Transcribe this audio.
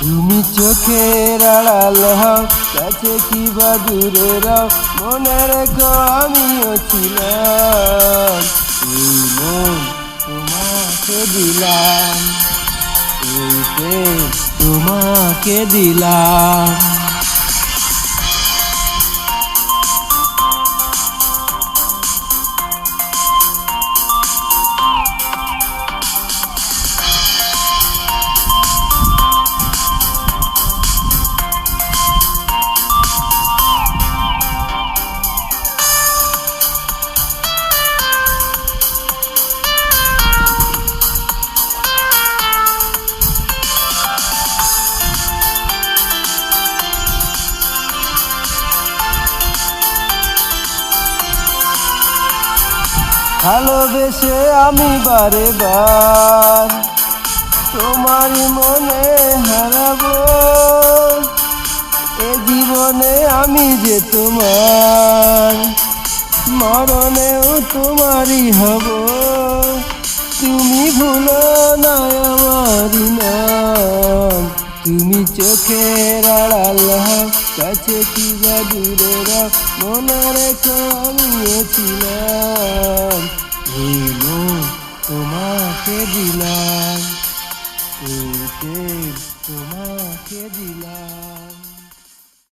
তুমি চোখে আড়াল হও, কাছে কি বা দূরে রও মনে রেখো আমিও ছিলাম। তোমাকে দিলাম তোমাকে দিলাম। ভালোবেসে আমি বারে বার তোমার মনে হারাব। এ জীবনে আমি যে তোমার মরণেও তোমারই হব। তুমি ভুলো তুমি চোখের আড়াল কাছে কি বা মনে রেখো আমিও ছিলাম। তোমাকে দিলাম তোমাকে দিলাম।